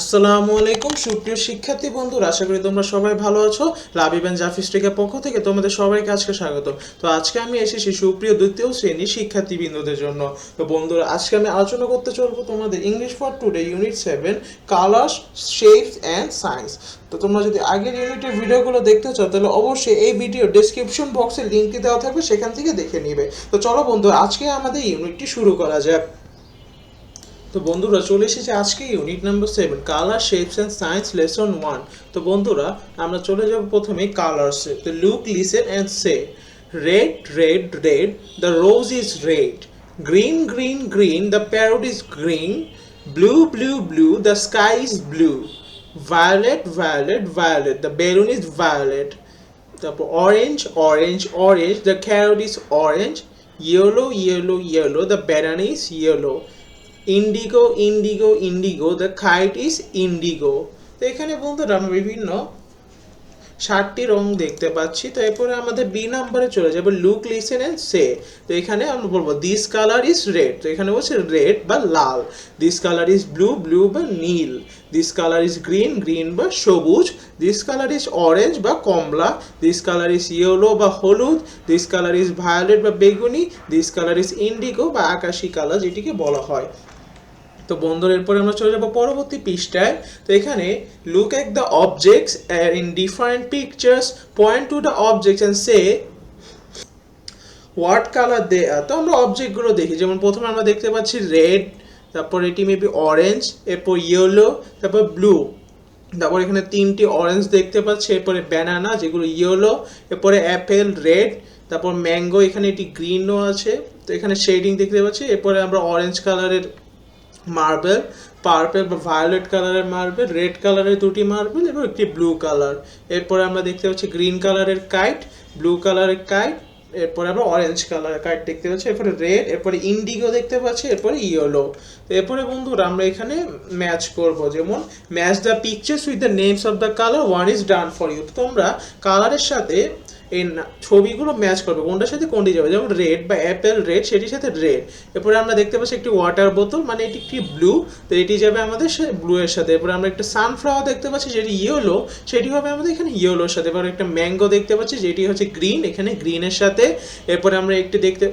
আসসালামু আলাইকুম, সুপ্রিয় শিক্ষার্থী বন্ধুরা, আশা করি তোমরা সবাই ভালো আছো। লাবিবেন জাফিস্ট্রিকের পক্ষ থেকে তোমাদের সবাইকে আজকে স্বাগত তো আজকে আমি এসেছি সুপ্রিয় দ্বিতীয় শ্রেণির শিক্ষার্থীবৃন্দদের জন্য। তো বন্ধুরা, আজকে আমি আলোচনা করতে চলবো তোমাদের English for today unit seven colours shapes and science তো তোমরা যদি আগের ইউনিটের ভিডিওগুলো দেখতে চাও, তাহলে অবশ্যই এই ভিডিও ডেসক্রিপশন বক্সে লিঙ্কটি দেওয়া থাকবে, সেখান থেকে দেখে নিবে। তো চলো বন্ধু আজকে আমাদের ইউনিটটি শুরু করা যাক। তো বন্ধুরা, চলে এসেছে আজকে unit number seven colour shapes and science lesson one তো বন্ধুরা, আমরা চলে যাব প্রথমে কালার্সে তো look listen and say red red red the rose is red green green green the parrot is green blue blue blue the sky is blue violet violet violet, the balloon is violet. তারপর orange orange orange the carrot is orange yellow yellow yellow the banana is yellow. Indigo indigo indigo the kite is indigo তো এখানে বন্ধুরা আমরা বিভিন্ন ষাটটি রং দেখতে পাচ্ছি, তো এরপরে আমাদের বি নাম্বারে চলে যাবে লুক লিসেন এন্ড সে তো এখানে আমরা বলব দিস কালার ইজ রেড তো এখানে বলছে রেড বা লাল। This colour is blue blue বা নীল। This colour is green green বা সবুজ। দিস কালার ইজ অরেঞ্জ বা কমলা। দিস কালার ইজ ইয়েলো বা হলুদ। দিস কালার ইজ ভায়োলেট বা বেগুনি। দিস কালার ইজ ইন্ডিগো বা আকাশি কালার যেটিকে বলা হয়। তো বন্ধুরা এরপরে আমরা চলে যাব পরবর্তী পৃষ্ঠায়। তো এখানে look at the objects in different pictures point to the objects and say what colour they তো আমরা অবজেক্টগুলো দেখি। যেমন প্রথমে আমরা দেখতে পাচ্ছি রেড তারপর এটি মেবি অরেঞ্জ এরপর ইয়েলো তারপর ব্লু তারপর এখানে তিনটি অরেঞ্জ দেখতে পাচ্ছি, এরপরে ব্যানানা যেগুলো ইয়েলো এরপরে অ্যাপেল রেড তারপর ম্যাঙ্গো এখানে এটি গ্রিনও আছে। তো এখানে শেডিং দেখতে পাচ্ছি, এরপরে আমরা অরেঞ্জ কালারের মার্বেল, পার্পেল বা ভায়োলেট কালারের মার্বেল, রেড কালারের দুটি মার্বেল এবং একটি ব্লু কালার। এরপরে আমরা দেখতে পাচ্ছি গ্রিন কালারের কাইট, ব্লু কালারের কাইট, এরপরে আমরা অরেঞ্জ কালারের কাইট দেখতে পাচ্ছি, এরপরে রেড, এরপরে ইন্ডিগো দেখতে পাচ্ছি, এরপরে ইয়েলো। এরপরে বন্ধুরা আমরা এখানে ম্যাচ করব, যেমন match the pictures with the names of the colour, one is done for you. তোমরা কালারের সাথে এই ছবিগুলো ম্যাচ করবে। কোনটার সাথে কোনটি যাবে? যেমন রেড বা অ্যাপেল রেড সেটির সাথে রেড এরপরে আমরা দেখতে পাচ্ছি একটি ওয়াটার বোতল মানে এটি একটি ব্লু তো এটি যাবে আমাদের ব্লু এর সাথে। এরপরে আমরা একটা সানফ্লাওয়ার দেখতে পাচ্ছি, যেটি ইয়েলো সেটি হবে আমাদের এখানে ইয়েলোর সাথে। এবার একটা ম্যাঙ্গো দেখতে পাচ্ছি, যেটি হচ্ছে গ্রিন এখানে গ্রিনের সাথে। এরপরে আমরা একটি দেখতে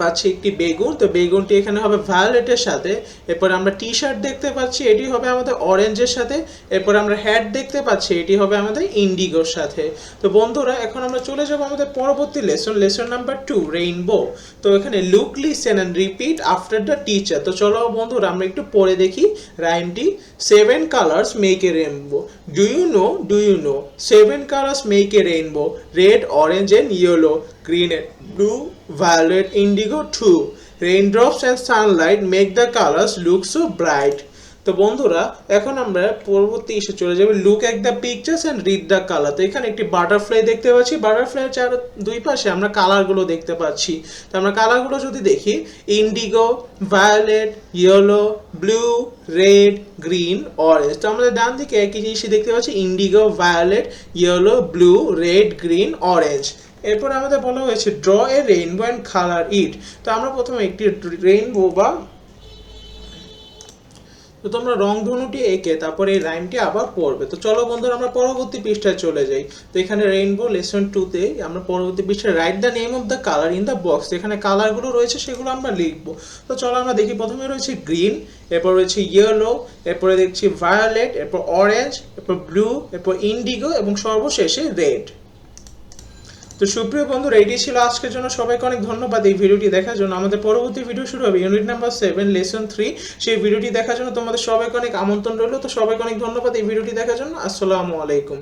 পাচ্ছি একটি বেগুন, তো বেগুনটি এখানে হবে ভায়োলেটের সাথে। এরপর আমরা টি শার্ট দেখতে পাচ্ছি, এটি হবে আমাদের অরেঞ্জের সাথে। এরপর আমরা হ্যাট দেখতে পাচ্ছি, এটি হবে আমাদের ইন্ডিগোর সাথে। তো বন্ধুরা, এখন আমরা চলে যাব আমাদের পরবর্তী lesson lesson number two rainbow তো এখানে look listen and repeat after the teacher তো চলো বন্ধুরা, আমরা একটু পড়ে দেখি রাইমটি seven colours make a rainbow do you know do you know seven colours make a rainbow red orange and yellow green blue, violet, indigo too. Raindrops and sunlight make the colors look so bright. তো বন্ধুরা এখন আমরা পরবর্তী এসে চলে যাবে। Look at the pictures and read the colour তো এখানে একটি বাটারফ্লাই দেখতে পাচ্ছি। বাটারফ্লাই চার দুই পাশে আমরা কালারগুলো দেখতে পাচ্ছি। তো আমরা কালারগুলো যদি দেখি indigo violet yellow blue red green orange তো আমাদের ডান দিকে একই জিনিসই দেখতে পাচ্ছি। Indigo violet yellow blue red green orange এরপর আমাদের বলা হয়েছে draw a rainbow and colour it তো আমরা প্রথমে একটি রেইনবো বা তো তোমরা রং রংধনুটি এঁকে তারপরে এই লাইনটি আবার পড়বে। তো চলো বন্ধুরা, আমরা পরবর্তী পৃষ্ঠায় চলে যাই। তো এখানে রেইনবো লেসন টুতে আমরা পরবর্তী পৃষ্ঠায় write the name of the colour in the box এখানে কালারগুলো রয়েছে, সেগুলো আমরা লিখব। তো চলো আমরা দেখি, প্রথমে রয়েছে গ্রিন এরপর রয়েছে ইয়েলো এরপরে দেখছি ভায়োলেট এরপর অরেঞ্জ এরপর ব্লু এরপর ইন্ডিগো এবং সর্বশেষে রেড তো সুপ্রিয় বন্ধুরা, এটি ছিল আজকের জন্য। সবাইকে অনেক ধন্যবাদ এই ভিডিওটি দেখার জন্য। আমাদের পরবর্তী ভিডিও শুরু হবে unit number seven lesson three সেই ভিডিওটি দেখার জন্য তোমাদের সবাইকে অনেক আমন্ত্রণ রইল। তো সবাইকে অনেক ধন্যবাদ এই ভিডিওটি দেখার জন্য। আসসালামু আলাইকুম।